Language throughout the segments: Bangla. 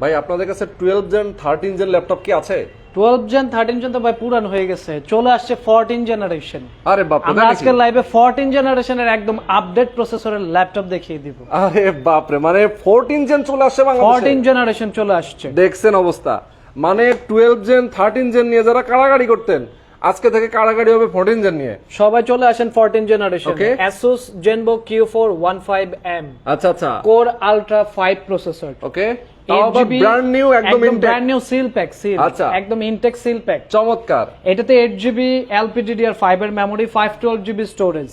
ভাই আপনাদের কাছে twelve gen thirteen gen laptop কি আছে? টুয়েলভ জেন থার্টিন জেন তো ভাই পুরান হয়ে গেছে। চলে আসছে ফোরটিন জেনারেশন আরে বাপ রে, আমরা নাকি? লাইভে ফোরটিন জেনারেশনের একদম আপডেট প্রসেসরের ল্যাপটপ দেখিয়ে দিব। আরে বাপরে মানে ফোরটিন জেন চলে আসছে বাংলাদেশে? ফোরটিন জেনারেশন চলে আসছে। দেখছেন অবস্থা। মানে টুয়েলভ জেন থার্টিন জেন নিয়ে যারা কাড়াকাড়ি করতেন আজকে থেকে কাড়াকাড়ি হবে ফোরটিন জেন নিয়ে। সবাই চলে আসেন fourteen generation Okay. Asus Genbook Q4 15M আচ্ছা আচ্ছা। Core ultra 5 processor okay brand new একদম brand new seal pack seal আচ্ছা। একদম ইনটেক সিল প্যাক চমৎকার। এটাতে eight GB LPDDR fiber memory five twelve GB storage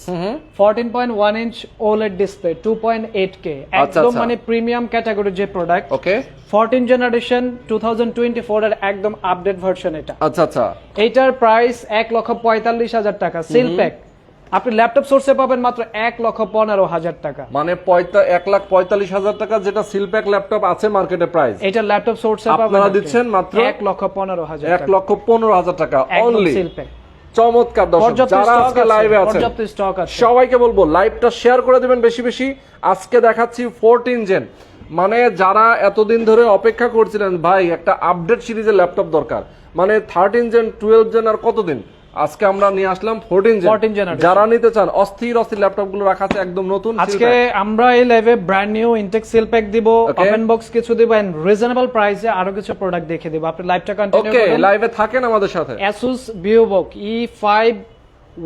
fourteen point one inch OLED display two point eight K একদম। মানে প্রিমিয়াম ক্যাটাগরির যে product okay fourteen generation two thousand twenty four এর একদম আপডেট ভার্সন এটা। আচ্ছা আচ্ছা। এইটার প্রাইস এক লক্ষ পঁয়তাল্লিশ হাজার টাকা সিল প্যাক আপনি ল্যাপটপ সোর্সে পাবেন মাত্র এক লক্ষ পনেরো হাজার টাকা। মানে এক লাখ পঁয়তাল্লিশ হাজার টাকা যেটা সিলপ্যাক ল্যাপটপ আছে মার্কেটে প্রাইস এটা ল্যাপটপ সোর্সে আপনারা দিচ্ছেন মাত্র এক লক্ষ পনেরো হাজার এক লক্ষ পনেরো হাজার টাকা অনলি সিল প্যাক চমৎকার দর্শক যারা আজকে লাইভে আছেন আছে। সবাইকে বলব লাইভটা শেয়ার করে দিবেন বেশি বেশি। আজকে দেখাচ্ছি ফোরটিন জেন মানে যারা এতদিন ধরে অপেক্ষা করছিলেন ভাই একটা আপডেট সিরিজের ল্যাপটপ দরকার। মানে থার্টিন জেন টুয়েলভ জেন আর কতদিন? আজকে আমরা নিয়ে আসলাম ফোরটিন 14 জেন generation। যারা নিতে চান অস্থির অস্থির ল্যাপটপগুলো রাখা আছে একদম নতুন আজকে আমরা এই লাইভে brand new intact seal pack দিব. ওপেন বক্স কিছু দিব এন্ড রিজনেবল প্রাইসে আরও কিছু প্রোডাক্ট দেখে দিব। আপনি লাইভটা কন্টিনিউ করুন। ওকে লাইভে থাকেন আমাদের সাথে। Asus VivoBook E5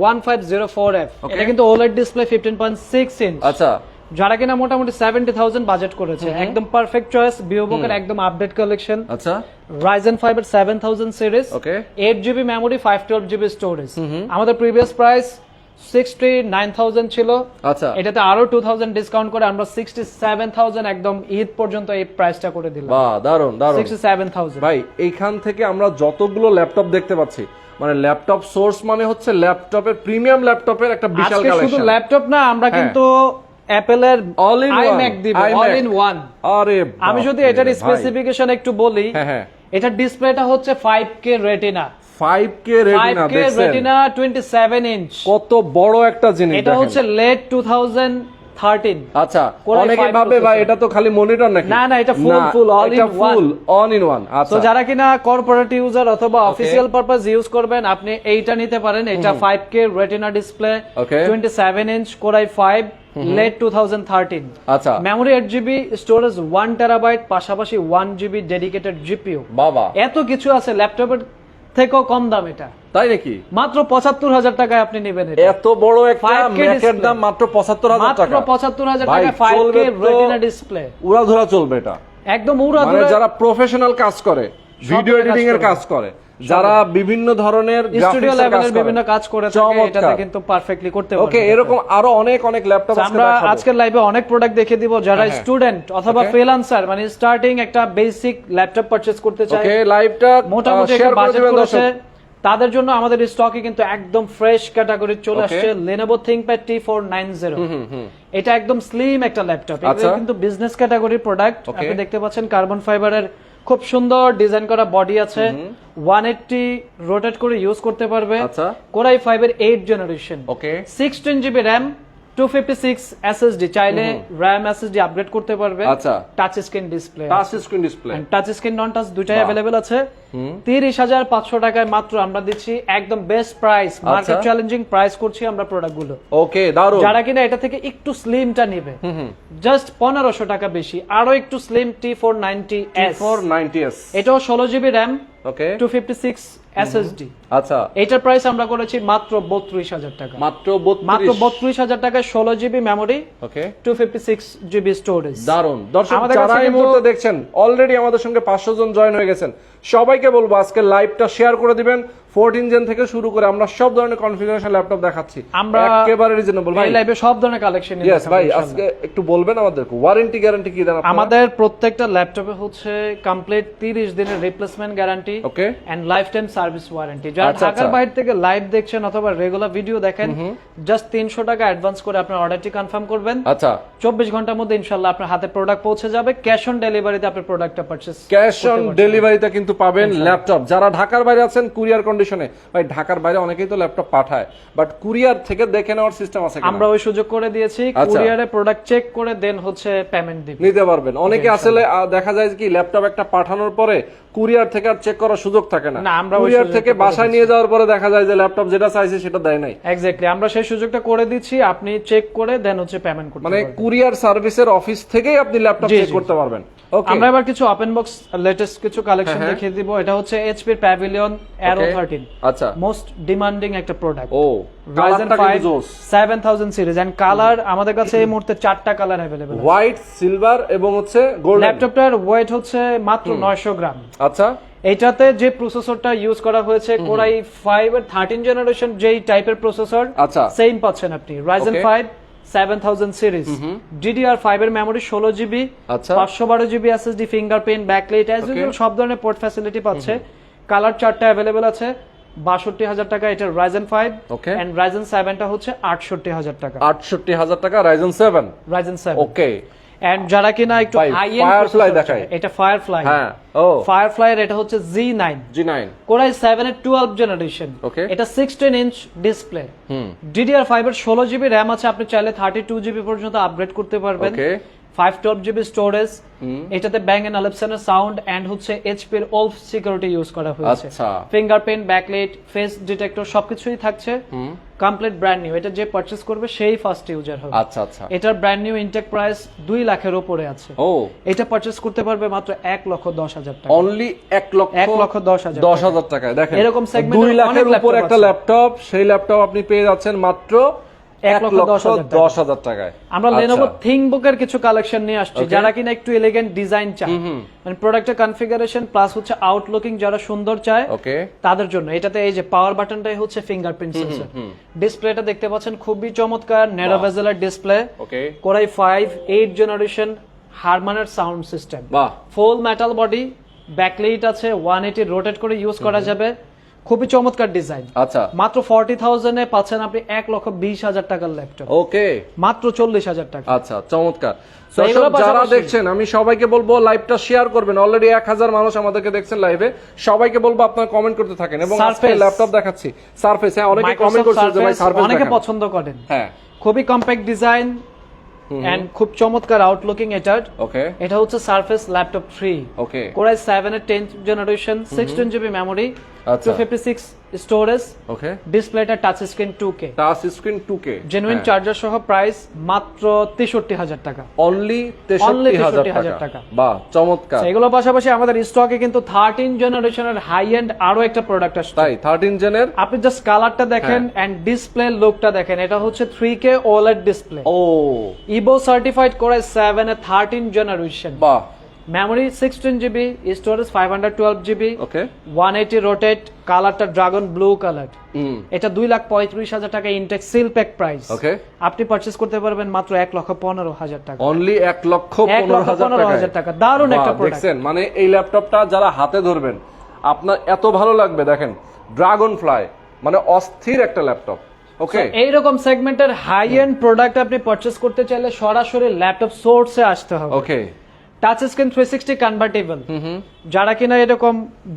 1504F Okay. এটা কিন্তু OLED ডিসপ্লে 15.6 ইঞ্চ আচ্ছা। যারা কিনা মোটামুটি 70000 বাজেট করেছে। একদম পারফেক্ট চয়েস VivoBook একদম আপডেট কালেকশন আচ্ছা। Ryzen 5 এর 7000 series Okay. 8 GB memory 512 GB storage আমাদের প্রিভিয়াস প্রাইস 69000 ছিল। আচ্ছা। এটাতে আরও 2000 ডিসকাউন্ট করে আমরা 67000 একদম ঈদ পর্যন্ত এই প্রাইসটা করে দিলাম। বাহ দারুণ দারুণ 67000 ভাই এইখান থেকে আমরা যতগুলো ল্যাপটপ দেখতে পাচ্ছি মানে ল্যাপটপ সোর্স মানে হচ্ছে ল্যাপটপের প্রিমিয়াম ল্যাপটপের একটা বিশাল আজকে শুধু ল্যাপটপ না আমরা হ্যাঁ। কিন্তু অ্যাপেলের অল ইন আইম্যাক দিব অল ইন ওয়ান আরে আমি যদি এটার স্পেসিফিকেশন একটু বলি হ্যাঁ হ্যাঁ। এটার ডিসপ্লেটা হচ্ছে 5K retina 5K retina 5K দেখছেন? রেটিনা 27 ইঞ্চ কত বড় একটা জিনিস এটা হচ্ছে লেট 2013 আচ্ছা অনেকে ভাবে ভাই এটা তো খালি মনিটর নাকি? না, না, এটা all in এটা one। Full on in one তো আচ্ছা। যারা কিনা কর্পোরেট ইউজার অথবা অফিসিয়াল পারপাস ইউজ করবেন আপনি এইটা নিতে পারেন এটা 5K retina display Okay. 27 inch core i 5 late 2013 আচ্ছা। Memory eight GB storage one terabyte পাশাপাশি ওয়ান জিবি ডেডিকেটেড জিপিও বাবা। এত কিছু আছে ল্যাপটপের থেকেও কম দাম এটা। তাই নাকি? মাত্র পঁচাত্তর হাজার টাকায় আপনি নেবেন এত বড় একটা 5K ম্যাকের দাম মাত্র পঁচাত্তর হাজার মাত্র টাকা। পঁচাত্তর হাজার টাকায় টাকা ফাইভ কে রেটিনা ডিসপ্লে উড়াধুরা চলবে এটা। একদম উড়াধুরা মানে যারা প্রফেশনাল কাজ করে ভিডিও এডিটিং এর কাজ করে যারা বিভিন্ন ধরনের স্টুডিও লেভেলের বিভিন্ন কাজ করে থাকে এটাতে কিন্তু পারফেক্টলি করতে ওকে এরকম আরও অনেক অনেক ল্যাপটপ আমরা আজকের লাইভে অনেক প্রোডাক্ট দেখে দিব যারা হ্যাঁ, হ্যাঁ। স্টুডেন্ট অথবা ফ্রিল্যান্সার মানে স্টার্টিং একটা বেসিক ল্যাপটপ পারচেজ করতে চায় ওকে লাইভটা মোটামুটি একটা বাজেট করেছে। তাদের জন্য আমাদের স্টকে কিন্তু একদম ফ্রেশ ক্যাটাগরি চলে. আসছে Lenovo ThinkPad T490 এটা একদম স্লিম একটা ল্যাপটপ এটা আচ্ছা। কিন্তু বিজনেস ক্যাটাগরির প্রোডাক্ট. আপনি দেখতে পাচ্ছেন কার্বন ফাইবারের খুব সুন্দর ডিজাইন করা বডি আছে। 180 রোটেট করে ইউজ করতে পারবে। আচ্ছা। কোরাই ফাইভ এর eight generation okay 16 GB RAM 256 SSD চাইলে র্যাম এসএসডি আপগ্রেড করতে পারবে। আচ্ছা। Touch screen display touch screen display touch screen non touch বাহ। অ্যাভেলেবেল আছে। তিরিশ হাজার পাঁচশো টাকায় মাত্র আমরা দিচ্ছি একদম best price market. Challenging price করছি আমরা প্রোডাক্টগুলো। ওকে দারুণ যারা কিনা এটা থেকে একটু স্লিমটা নেবে। জাস্ট পনেরোশো টাকা বেশি আরও একটু slim T four ninety S four ninety S এটাও ষোলো GB RAM okay two fifty six SSD আচ্ছা। এটার প্রাইস আমরা করেছি মাত্র বত্রিশ হাজার টাকা। মাত্র মাত্র বত্রিশ। বত্রিশ হাজার টাকায় ষোলো GB memory okay two fifty six GB storage দারুণ দর্শক যারা এই মুহূর্তে দেখছেন অলরেডি আমাদের সঙ্গে পাঁচশো জন জয়েন হয়ে গেছেন। সবাইকে বলব আজকে লাইভটা শেয়ার করে দিবেন। ফোরটিন জেন থেকে শুরু করে আমরা সব ধরনের কনফিগারেশন ল্যাপটপ দেখাচ্ছি। আমরা একেবারে রিজনেবল ভাই। লাইভে সব ধরনের কালেকশন ইয়েস ভাই আজকে একটু বলবেন আমাদেরকে ওয়ারেন্টি গ্যারান্টি কি দেন আমাদের প্রত্যেকটা ল্যাপটপে হচ্ছে কমপ্লিট 30 দিনের replacement guarantee okay and lifetime service warranty যারা আচ্ছা, ঢাকার আচ্ছা। বাইরে থেকে লাইভ দেখছেন অথবা রেগুলার ভিডিও দেখেন জাস্ট 300 টাকা অ্যাডভান্স করে আপনার অর্ডারটি কনফার্ম করবেন। আচ্ছা। 24 ঘণ্টার মধ্যে ইনশাআল্লাহ আপনার হাতে প্রোডাক্ট পৌঁছে যাবে। ক্যাশ অন ডেলিভারিতে আপনি প্রোডাক্টটা পারচেজ ক্যাশ অন ডেলিভারিতে কিন্তু পাবেন ল্যাপটপ যারা ঢাকার বাইরে আছেন কুরিয়ার কন্ডিশনে ভাই ঢাকার বাইরে অনেকেই তো ল্যাপটপ পাঠায় বাট কুরিয়ার থেকে দেখে নেওয়ার সিস্টেম আছে? আমরা ওই সুযোগ করে দিয়েছি আচ্ছা। কুরিয়ারে প্রোডাক্ট চেক করে দেন হচ্ছে পেমেন্ট দিবে। নিতে পারবেন। অনেকে আসলে দেখা যায় কি ল্যাপটপ একটা পাঠানোর পরে কুরিয়ার থেকে আর চেক করার সুযোগ থাকে না। না, আমরা কুরিয়ার থেকে বাসায় নিয়ে যাওয়ার পরে দেখা যায় যে ল্যাপটপ যেটা চাইছে সেটা দেয় নাই। এক্স্যাক্টলি আমরা সেই সুযোগটা করে দিচ্ছি আপনি চেক করে দেন হচ্ছে পেমেন্ট করতে মানে কুরিয়ার সার্ভিসের অফিস থেকেই আপনি ল্যাপটপ চেক করতে পারবেন। আমরা এবার কিছু ওপেন বক্স লেটেস্ট কিছু কালেকশন হ্যাঁ, হ্যাঁ। দেখিয়ে দিব এটা হচ্ছে এইচপি প্যাভিলিয়ন অ্যারো Okay. 13 আচ্ছা মোস্ট ডিমান্ডিং একটা প্রোডাক্ট ও Ryzen কালারটা 5 কিন্তু জোস 7000 সিরিজ এন্ড কালার আমাদের কাছে এই মুহূর্তে চারটা কালার अवेलेबल আছে হোয়াইট সিলভার এবং হচ্ছে গোল্ডেন ল্যাপটপটার ওয়েট হচ্ছে মাত্র 900 গ্রাম আচ্ছা এটাতে যে প্রসেসরটা ইউজ করা হয়েছে কোরাই 5 এর 13 জেনারেশন যেই টাইপের প্রসেসর আচ্ছা সেম পাচ্ছেন আপনি Ryzen Okay. 5 7000 সিরিজ DDR5 এর মেমরি 16 জিবি আচ্ছা 512 GB SSD fingerprint backlight as Okay. Usual সব ধরনের পোর্ট ফ্যাসিলিটি পাচ্ছে কালার চারটা अवेलेबल আছে 62000 টাকা এটা Ryzen 5 Okay. এন্ড Ryzen 7 টা হচ্ছে 68000 টাকা আটষট্টি হাজার টাকা Ryzen seven Ryzen 7 okay and যারা কিনা একটু হাই এন্ড Firefly দেখায়। এটা ফায়ারফ্লাই হ্যাঁ ও। ফায়ারফ্লাই এর এটা হচ্ছে Z9 জি নাইন কোরাই 7 এর 12 জেনারেশন Okay. এটা 16 ইঞ্চ ডিসপ্লে হুম। DDR5 এর 16 জিবি RAM আছে আপনি চাইলে 32 জিবি পর্যন্ত আপগ্রেড করতে পারবেন। ওকে 512 জিবি স্টোরেজ এটাতে ব্যাং এন্ড অলিপসন এর সাউন্ড এন্ড হচ্ছে এইচপি এর ওলফ সিকিউরিটি ইউজ করা হয়েছে। আচ্ছা। ফিঙ্গারপ্রিন্ট ব্যাকলাইট ফেস ডিটেক্টর সবকিছুই থাকছে। কমপ্লিট ব্র্যান্ড নিউ এটা যে পারচেজ করবে সেই ফার্স্ট ইউজার হবে। আচ্ছা আচ্ছা। এটার ব্র্যান্ড নিউ ইনটেক প্রাইস 2 লাখের উপরে আছে। ও। এটা পারচেজ করতে পারবে মাত্র 1 লক্ষ 10 হাজার টাকা। অনলি এক লক্ষ এক লক্ষ দশ হাজার দশ হাজার টাকায়। দেখেন এরকম সেগমেন্টে দুই এর লাখের অনেক উপর একটা ল্যাপটপ সেই ল্যাপটপ আপনি পেয়ে যাচ্ছেন মাত্র এক লক্ষ দশ হাজার টাকায়। আমরা আচ্ছা। লেনোভো থিংবুকের কিছু কালেকশন নিয়ে আসছি যারা কিনা একটু এলিগেন্ট ডিজাইন চায়। মানে প্রোডাক্টের কনফিগারেশন প্লাস হচ্ছে আউটলুকিং যারা সুন্দর চায় ওকে তাদের জন্য। এটাতে এই যে পাওয়ার বাটনটাই হচ্ছে ফিঙ্গারপ্রিন্ট সেন্সর ডিসপ্লেটা দেখতে পাচ্ছেন খুবই চমৎকার narrow ভেজেলার display okay core i five eight generation হারমানের sound system full metal body backlight আছে ওয়ান এইটি রোটেট করে ইউজ করা যাবে। খুবই চমৎকার ডিজাইন আচ্ছা। মাত্র ফর্টি থাউজেন্ডে পাচ্ছেন আপনি এক লক্ষ বিশ হাজার টাকার ল্যাপটপ ওকে। মাত্র চল্লিশ হাজার টাকা। আচ্ছা চমৎকার। যারা দেখছেন আমি সবাইকে বলব লাইভটা শেয়ার করবেন। অলরেডি এক হাজার মানুষ আমাদেরকে দেখছেন লাইভে সবাইকে বলব আপনারা কমেন্ট করতে থাকেন। এবং ল্যাপটপ দেখাচ্ছি। সারফেস হ্যাঁ অনেকে কমেন্ট করছে ভাই সার্ফেস অনেকে পছন্দ করেন। হ্যাঁ। খুবই কম্প্যাক্ট ডিজাইন এন্ড খুব চমৎকার আউটলুকিং এটার। ওকে। এটা হচ্ছে Surface laptop three okay. Core i seven এর tenth generation sixteen GB memory আচ্ছা। Two fifty six storage okay ডিসপ্লেটা touch screen two K touch screen 2K genuine charger সহ প্রাইস মাত্র তেষট্টি হাজার টাকা। অনলি 63000 63,000 টাকা। টাকা। বাহ চমৎকার। এগুলোর পাশাপাশি আমাদের স্টকে কিন্তু থার্টিন জেনারেশনের হাই এন্ড আরও একটা প্রোডাক্ট আসছে। তাই 13 জেনের আপনি জাস্ট কালারটা দেখেন এন্ড ডিসপ্লে লুকটা দেখেন এটা হচ্ছে থ্রি কে ওলেড ডিসপ্লে ও। ইবো সার্টিফাইড করে সেভেন এ থার্টিন জেনারেশন বাহ। Memory sixteen GB storage five hundred twelve GB okay one eighty rotate কালারটা ড্রাগন ব্লু কালার এটা দুই লাখ পঁয়ত্রিশ হাজার টাকা intact seal pack price okay আপনি পারচেস করতে পারবেন মাত্র এক লক্ষ পনেরো হাজার টাকা। অনলি এক লক্ষ পনেরো হাজার টাকা। দারুণ একটা প্রোডাক্ট দেখছেন? মানে এই ল্যাপটপটা যারা হাতে ধরবেন আপনার এত ভালো লাগবে দেখেন। ড্রাগন ফ্লাই মানে অস্থির একটা ল্যাপটপ ওকে এইরকম সেগমেন্টের হাই এন্ড প্রোডাক্ট আপনি পারচেস করতে চাইলে সরাসরি ল্যাপটপ সোর্সে আসতে হবে। Okay touch screen three sixty convertible যারা কিনা এরকম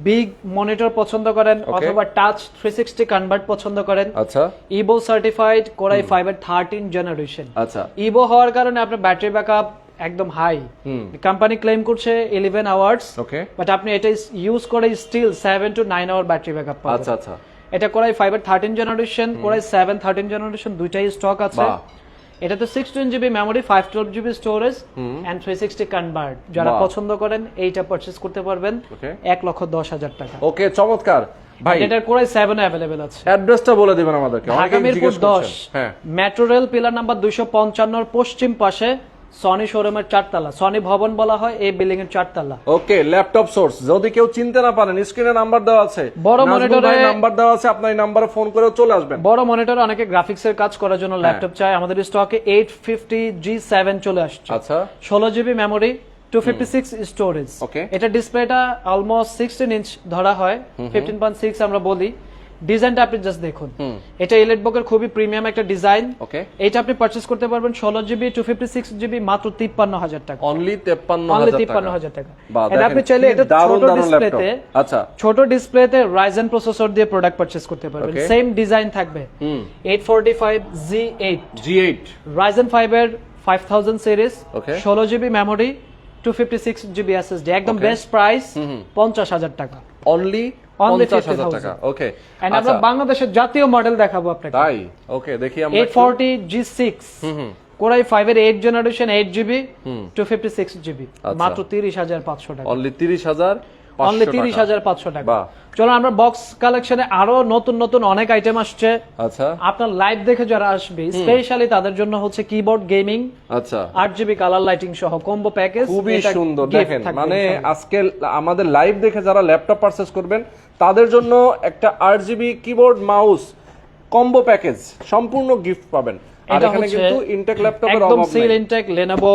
বিগ মনিটর পছন্দ করেন অথবা টাচ থ্রি সিক্সটি কনভার্ট পছন্দ করেন আচ্ছা। Evo certified core i five এর থার্টিন জেনারেশন আচ্ছা। ইবো হওয়ার কারণে আপনার ব্যাটারি ব্যাকআপ একদম হাই কোম্পানি ক্লেম করছে ইলেভেন আওয়ার্স ওকে বাট আপনি এটা ইউজ করে still seven to nine hour battery backup পাবেন। আচ্ছা আচ্ছা। এটা কোরাই ফাইভ এর thirteen generation core i seven thirteen generation দুইটাই স্টক আছে। এটাতে sixteen GB memory five twelve GB storage and three sixty convert যারা পছন্দ করেন এইটা পারচেস করতে পারবেন এক লক্ষ দশ হাজার টাকা। ওকে চমৎকার। ভাই এটার কোরাই সেভেন অ্যাভেলেবেল আছে। অ্যাড্রেসটা বলে দিবেন আমাদেরকে ঢাকা মিরপুর জিজ্ঞেস দশ। করছেন। হ্যাঁ। মেট্রো রেল পিলার নাম্বার দুইশো পঞ্চান্নর পশ্চিম পাশে সনি শোরুমের চারতলা সনি ভবন বলা হয় এই বিল্ডিং এর চারতলা। Okay Laptop Source. যদি কেউ চিনতে না পারেন স্ক্রিনে নাম্বার দেওয়া আছে। বড় monitor-এ- নাম্বার দেওয়া আছে আপনার এই নাম্বারে ফোন করে চলে আসবেন। বড় মনিটরে অনেকে গ্রাফিক্স এর কাজ করার জন্য ল্যাপটপ চাই আমাদের স্টকে এইট ফিফটি জি সেভেন চলে আসছে। আচ্ছা। ষোলো GB memory two fifty six storage Okay. এটা ডিসপ্লেটা অলমোস্ট সিক্সটিন ইঞ্চ ধরা হয়। ফিফটিন পয়েন্ট সিক্স আমরা বলি। ডিজাইনটা আপনি জাস্ট দেখুন। এটা ইলেটবুকের খুবই প্রিমিয়াম একটা ডিজাইন ওকে। এটা আপনি পারচেজ করতে পারবেন ষোলো GB two fifty six GB মাত্র তিপ্পান্ন হাজার টাকা। অনলি তেপ্পান্ন অনলি তিপ্পান্ন টাকা। হাজার টাকা। বাহ, আপনি চাইলে এটা ছোট ডিসপ্লেতে আচ্ছা। ছোট ডিসপ্লেতে রাইজেন প্রসেসর দিয়ে প্রোডাক্ট পারচেজ করতে পারবেন. সেম ডিজাইন থাকবে। Eight forty five G eight G eight Ryzen ফাইভের ফাইভ থাউজেন্ড সিরিজ. ষোলো GB memory two fifty six GB SSD একদম বেস্ট প্রাইস পঞ্চাশ হাজার টাকা। অনলি পঞ্চাশ হাজার টাকা। ওকে এন্ড আমরা বাংলাদেশের জাতীয় মডেল দেখাবো আপনাকে। তাই? ওকে দেখি আমরা eight forty G six core i five এর eight generation eight GB. Two fifty six GB আচ্ছা। মাত্র তিরিশ হাজার পাঁচশো টাকা। অনলি তিরিশ হাজার অনলি তিরিশ হাজার পাঁচশো টাকা। চলো আমরা বক্স কালেকশনে আরও নতুন নতুন অনেক আইটেম আসছে। আচ্ছা। আপনার লাইভ দেখে যারা আসবে স্পেশালি তাদের জন্য হচ্ছে কিবোর্ড গেমিং আচ্ছা। আট জিবি কালার লাইটিং সহ কম্বো প্যাকেজ খুবই সুন্দর। দেখেন মানে আজকে আমাদের লাইভ দেখে যারা ল্যাপটপ পারচেস করবেন তাদের জন্য একটা আট GB keyboard mouse combo package সম্পূর্ণ গিফট পাবেন। আর এখানে কিন্তু ইনটেক ল্যাপটপের একদম অভাব সিল ইনটেক লেনোভো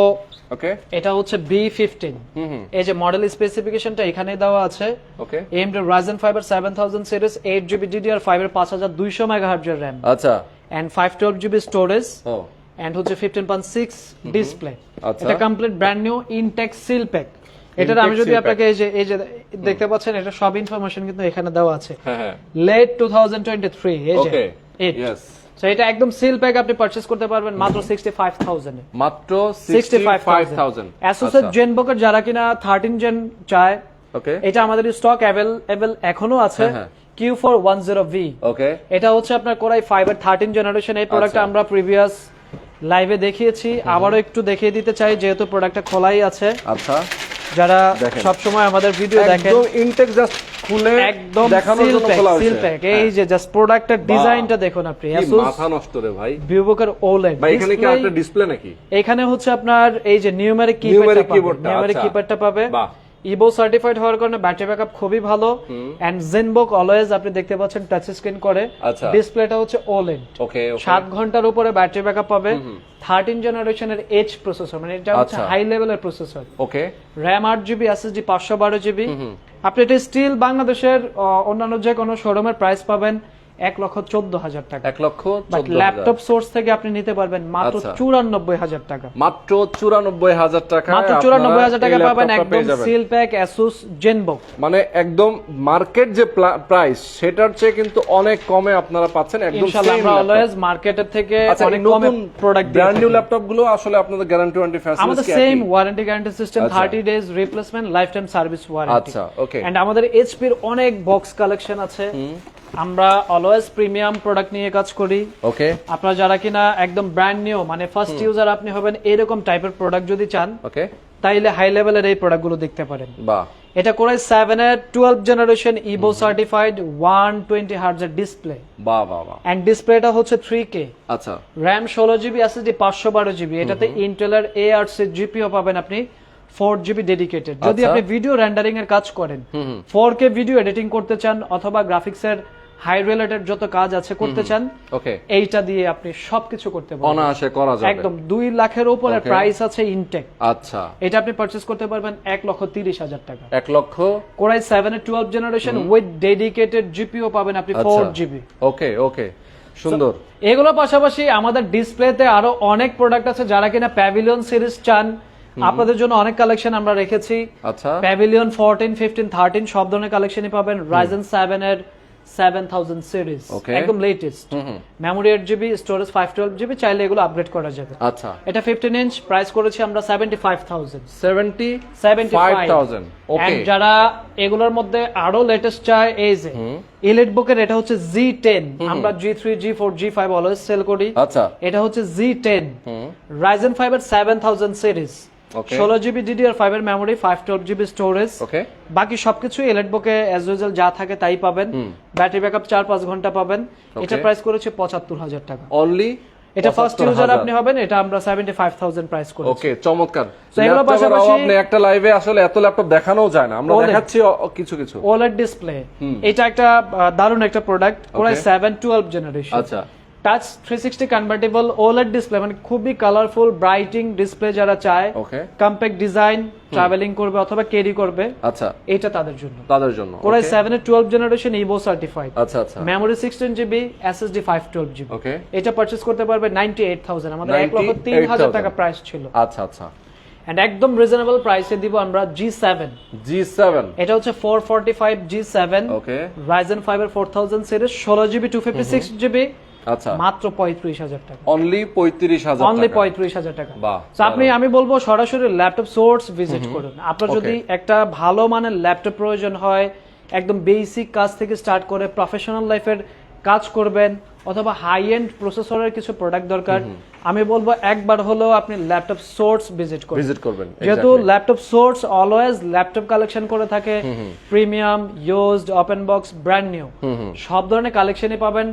ওকে এটা হচ্ছে বি ফিফটিন হুম হুম। এই যে মডেল স্পেসিফিকেশনটা এখানে দেওয়া আছে। ওকে AMD Ryzen 5 এর 7000 সিরিজ 8 জিবি DDR5 এর 5200 মেগাহার্টজ এর RAM আচ্ছা। এন্ড 512 জিবি স্টোরেজ ও। এন্ড হচ্ছে 15.6 ডিসপ্লে আচ্ছা। এটা complete brand new intact seal pack এটার আমি যদি আপনাকে এই যে এই যে দেখতে পাচ্ছেন এটা সব ইনফরমেশন কিন্তু এখানে দেওয়া আছে। হ্যাঁ হ্যাঁ। লেট 2023 এই যে ওকে ইয়েস সো এটা একদম সিল প্যাক আপনি পারচেজ করতে পারবেন মাত্র 65000 এ। মাত্র 65000 65000 Asus এর জেনবুকের যারা কিনা 13 জেন চায় ওকে এটা আমাদের স্টক অ্যাভেলেবল এখনও আছে। হ্যাঁ, হ্যাঁ। ওকে এটা হচ্ছে আপনার কোরাই ফাইভের থার্টিন জেনারেশন এই প্রোডাক্টটা আচ্ছা। আমরা প্রিভিয়াস লাইভে দেখিয়েছি। আবারও একটু দেখিয়ে দিতে চাই যেহেতু প্রোডাক্টটা খোলাই আছে। আচ্ছা। যারা। সব সময় আমাদের ভিডিও দেখেন। একদম ইনটেক জাস্ট খুলে একদম দেখানোর জন্য খোলা হয়েছে। সিল প্যাক হ্যাঁ। এই যে জাস্ট প্রোডাক্টের ডিজাইনটা দেখুন আপনি Asus মাথা নষ্ট রে ভাই। ভিভোকার ওলেড ভাই এখানে কি একটা ডিসপ্লে নাকি? এখানে হচ্ছে আপনার এই যে নিউমেরিক কিপ্যাডটা নিউমেরিক। কিপ্যাডটা পাবে। বাহ। ইবো সার্টিফাইড হওয়ার কারণে ব্যাটারি ব্যাকআপ খুবই ভালো। এন্ড জেনবুক অলওয়েজ আপনি দেখতে পাচ্ছেন টাচ স্ক্রিন করে। আচ্ছা। ডিসপ্লেটা হচ্ছে ওলেড ওকে ওকে সাত ঘণ্টার উপরে ব্যাটারি ব্যাকআপ পাবে। থার্টিন জেনারেশনের এইচ প্রসেসর মানে এটা হচ্ছে আচ্ছা। হাই লেভেলের প্রসেসর ওকে র্যাম আট জিবি এসএসডি পাঁচশো বারো জিবি আপনি এটা স্টিল বাংলাদেশের অন্যান্য যে কোনো শোরুমের প্রাইস পাবেন। এক লক্ষ চোদ্দ হাজার টাকা। এক লক্ষ ল্যাপটপ সোর্স থেকে আপনি নিতে পারবেন মাত্র আচ্ছা। চুরানব্বই হাজার টাকা। মাত্র চুরানব্বই হাজার টাকা মাত্র চুরানব্বই হাজার টাকা পাবেন একদম সিল প্যাক অ্যাসুস জেনবুক মানে একদম মার্কেট যে প্রাইস সেটার চেয়ে কিন্তু অনেক কমে আপনারা পাচ্ছেন একদম আমরা অলওয়েজ মার্কেটের থেকে আচ্ছা অনেক কমে প্রোডাক্ট ব্র্যান্ড নিউ ল্যাপটপগুলো আসলে আপনাদের গ্যারান্টি ওয়ারেন্টি আমাদের সেম ওয়ারেন্টি গ্যারান্টি সিস্টেম আচ্ছা। 30 days replacement lifetime service warranty আচ্ছা, okay. এন্ড আমাদের এইচপির অনেক বক্স কালেকশন আছে। আমরা অলওয়েজ প্রিমিয়াম প্রোডাক্ট নিয়ে কাজ করি। ওকে আপনারা যারা কিনা একদম ব্র্যান্ড নিউ মানে ফার্স্ট ইউজার আপনি হবেন এরকম টাইপের প্রোডাক্ট যদি চান ওকে তাইলে হাই লেভেলের এই প্রোডাক্টগুলো দেখতে পারেন। বাহ। এটা করে সেভেন এর twelve generation Evo certified one twenty হার্জের display বাহ বাহ বাহ। অ্যান্ড ডিসপ্লেটা হচ্ছে থ্রি কে আচ্ছা। র্যাম ষোলো জিবি এসএসডি পাঁচশো বারো জিবি এটাতে ইন্টেলের সি জিপিও পাবেন আপনি ফোর জিবি ডেডিকেটেড যদি আচ্ছা। আপনি ভিডিও রেন্ডারিং এর কাজ করেন ফোর কে ভিডিও এডিটিং করতে চান অথবা গ্রাফিক্স এর হাই রিলেটেড যত কাজ আছে করতে চান ওকে এইটা দিয়ে আপনি সবকিছু করতে পারবেন। অনায়াসে করা যাবে। একদম দুই লাখের উপরে প্রাইস আছে ইনটেক আচ্ছা। এটা আপনি পারচেস করতে পারবেন এক লক্ষ তিরিশ হাজার টাকা। এক লক্ষ? কোরাই সেভেন এর twelve generation with dedicated GPU পাবেন আপনি ফোর আচ্ছা জিবি ওকে ওকে সুন্দর। এগুলোর পাশাপাশি আমাদের ডিসপ্লেতে আরও অনেক প্রোডাক্ট আছে যারা কিনা প্যাভিলিয়ন সিরিজ চান। আপনাদের জন্য অনেক কালেকশন আমরা রেখেছি। আচ্ছা। প্যাভিলিয়ন ফোরটিন ফিফটিন থার্টিন সব ধরনের কালেকশনই পাবেন। রাইজেন সেভেন এর সেভেন থাউজেন্ড সিরিজ একদম latest memory eight GB storage five twelve GB চাইলে এগুলো আপগ্রেড করা যাবে। আচ্ছা। এটা ফিফটিন ইঞ্চ প্রাইস করেছি আমরা seventy five thousand seventy seventy five five thousand okay যারা এগুলোর মধ্যে আরও লেটেস্ট চায় এই যে ইলেট বুকের এটা হচ্ছে জি টেন আমরা G three G four G five always sell করি। আচ্ছা। এটা হচ্ছে জি টেন রাইজেন ফাইভ এর সেভেন থাউজেন্ড সিরিজ Okay. ষোলো জিবি ডিডিআর ফাইভ এর memory five twelve GB storage বাকি সবকিছু এলেট বুকে অ্যাজ ইউজুয়াল যা থাকে তাই পাবেন। ব্যাটারি ব্যাকআপ চার পাঁচ ঘণ্টা পাবেন। এটা প্রাইস করেছে পঁচাত্তর হাজার টাকা। অনলি এটা ফার্স্ট ইউজার আপনি হবেন এটা আমরা সেভেন্টি ফাইভ থাউজেন্ড প্রাইস করেছি। ওকে চমৎকার। So, এগুলোর পাশাপাশি- নেই, একটা লাইভে আসলে এত ল্যাপটপ দেখানো যায় না। আমরা দেখাচ্ছি কিছু কিছু। ওলেড ডিসপ্লে এটা একটা দারুণ একটা product Okay. Seven twelve generation আচ্ছা। Touch three sixty convertible OLED display মানে খুবই কালারফুল ব্রাইটিং ডিসপ্লে যারা চায়। ওকে কম্প্যাক্ট ডিজাইন ট্রাভেলিং করবে অথবা ক্যারি করবে। আচ্ছা। এটা তাদের জন্য। তাদের জন্য কোরাই okay? সেভেন এর টুয়েলভ জেনারেশন ইভো সার্টিফাইড আচ্ছা আচ্ছা। Memory sixteen GB SSD five twelve GB okay এটা পারচেস করতে পারবে নাইনটি এইট থাউজেন্ড আমাদের এক লক্ষ তিন হাজার টাকা প্রাইস ছিল। আচ্ছা আচ্ছা। এন্ড একদম রিজনেবল প্রাইসে দিব আমরা জি সেভেন জি সেভেন এটা হচ্ছে four forty five G seven okay Ryzen five এর ফোর থাউজেন্ড সিরিজ ষোলো GB two fifty six GB আচ্ছা। মাত্র পঁয়ত্রিশ হাজার টাকা। অনলি পঁয়ত্রিশ হাজার অনলি পঁয়ত্রিশ হাজার টাকা। আপনি আমি বলব সরাসরি ল্যাপটপ সোর্স ভিজিট করুন। আপনার যদি একটা ভালো মানের ল্যাপটপ প্রয়োজন হয় একদম বেসিক কাজ থেকে স্টার্ট করে প্রফেশনাল লাইফের কাজ করবেন অথবা হাই এন্ড প্রসেসরের কিছু প্রোডাক্ট দরকার আমি বলব একবার হলেও আপনি ল্যাপটপ সোর্স ভিজিট করুন। ভিজিট করবেন যেহেতু Laptop Source always laptop collection করে থাকে premium used open box brand new সব ধরনের কালেকশনই পাবেন।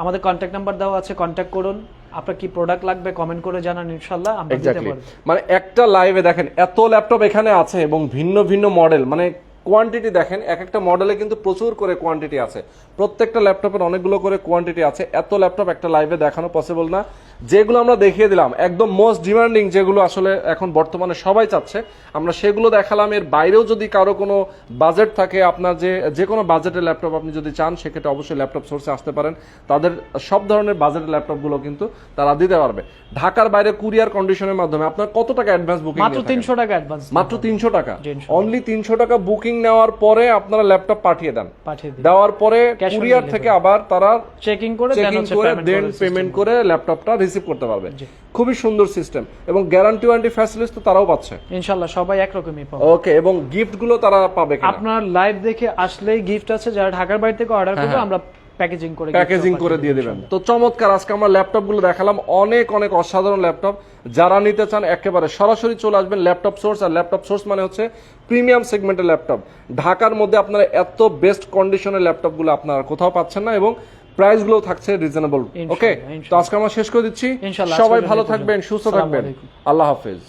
আমাদের কন্ট্যাক্ট নাম্বার দেওয়া আছে কন্ট্যাক্ট করুন। আপনার কি প্রোডাক্ট লাগবে কমেন্ট করে জানান ইনশাল্লাহ আমরা দিতে মানে একটা লাইভে দেখেন এত ল্যাপটপ এখানে আছে এবং ভিন্ন ভিন্ন মডেল মানে কোয়ান্টিটি দেখেন এক একটা মডেলে কিন্তু প্রচুর করে কোয়ান্টিটি আছে। প্রত্যেকটা ল্যাপটপের অনেকগুলো করে কোয়ান্টিটি আছে এত ল্যাপটপ একটা লাইভে দেখানো পসিবল না। যেগুলো আমরা দেখিয়ে দিলাম একদম মোস্ট ডিমান্ডিং যেগুলো আসলে এখন বর্তমানে সবাই চাচ্ছে আমরা সেগুলো দেখালাম। এর বাইরেও যদি কারও কোনো বাজেট থাকে আপনার যে যে কোনো বাজেটের ল্যাপটপ আপনি যদি চান সেক্ষেত্রে অবশ্যই ল্যাপটপ সোর্সে আসতে পারেন। তাদের সব ধরনের বাজেটের ল্যাপটপগুলো কিন্তু তারা দিতে পারবে। ঢাকার বাইরে কুরিয়ার কন্ডিশনের মাধ্যমে আপনার কত টাকা অ্যাডভান্স বুকিং মাত্র তিনশো টাকা অ্যাডভান্স মাত্র তিনশো টাকা? অনলি তিনশো টাকা বুকিং নেওয়ার পরে আপনারা ল্যাপটপ পাঠিয়ে দেন। পাঠিয়ে দেওয়ার পরে কুরিয়ার থেকে আবার তারা চেকিং করে চেকিং করে দেন পেমেন্ট করে ল্যাপটপটা রিসিভ করতে পারবে। খুবই সুন্দর সিস্টেম এবং গ্যারান্টি ওয়ারেন্টি ফ্যাসিলিটি তো তারাও পাচ্ছে। ইনশাল্লাহ সবাই একরকমই পাবে। ওকে এবং গিফটগুলো তারা পাবে কিনা? আপনার লাইভ দেখে আসলেই গিফট আছে যারা ঢাকার বাইরে থেকে অর্ডার করবে আমরা প্যাকেজিং করে প্যাকেজিং করে দিয়ে দিবেন। তো চমৎকার আজকে আমরা ল্যাপটপগুলো দেখালাম। অনেক অনেক অসাধারণ ল্যাপটপ যারা নিতে চান একেবারে সরাসরি চলে আসবেন ল্যাপটপ সোর্স আর ল্যাপটপ সোর্স মানে হচ্ছে প্রিমিয়াম সেগমেন্টের ল্যাপটপ ঢাকার মধ্যে আপনারা এত বেস্ট কন্ডিশনের ল্যাপটপগুলো আপনারা কোথাও পাচ্ছেন না এবং প্রাইসগুলো থাকছে রিজনেবল ওকে তো আজকে আমরা শেষ করে দিচ্ছি। সবাই ভালো থাকবেন সুস্থ থাকবেন। আল্লাহ হাফেজ।